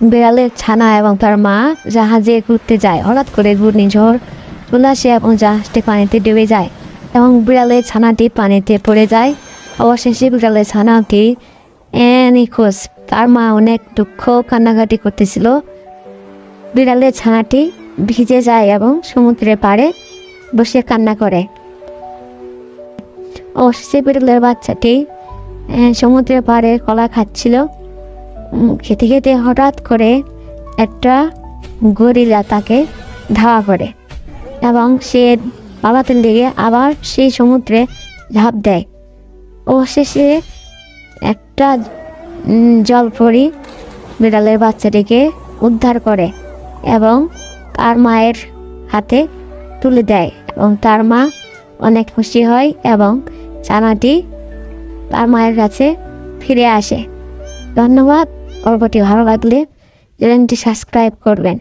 বিড়ালের ছানা এবং তার মা জাহাজে ঘুরতে যায়। হঠাৎ করে ঘূর্ণিঝড় চলে আসে এবং জাহাজটি পানিতে ডুবে যায় এবং বিড়ালের ছানাটি পানিতে পড়ে যায়। অবশেষে বিড়ালের ছানাটি নিখোঁজ তার মা অনেক দুঃখ, কান্নাকাটি করতেছিল। বিড়ালের ছানাটি ভিজে যায় এবং সমুদ্রের পাড়ে বসে কান্না করে। অবশেষে বিড়ালের বাচ্চাটি সমুদ্রের পাড়ে কলা খাচ্ছিল। খেতে খেতে হঠাৎ করে একটা গরিলা তাকে ধাওয়া করে এবং সে পালাতে লেগে আবার সেই সমুদ্রে ঝাঁপ দেয়। অবশেষে একটা উম, জলপরি বিড়ালের বাচ্চাটিকে উদ্ধার করে এবং তার মায়ের হাতে তুলে দেয় এবং তার মা অনেক খুশি হয় এবং ছানাটি তার মায়ের কাছে ফিরে আসে। ধন্যবাদ। পর্বটি ভালো লাগলে চ্যানেলটি সাবস্ক্রাইব করবেন।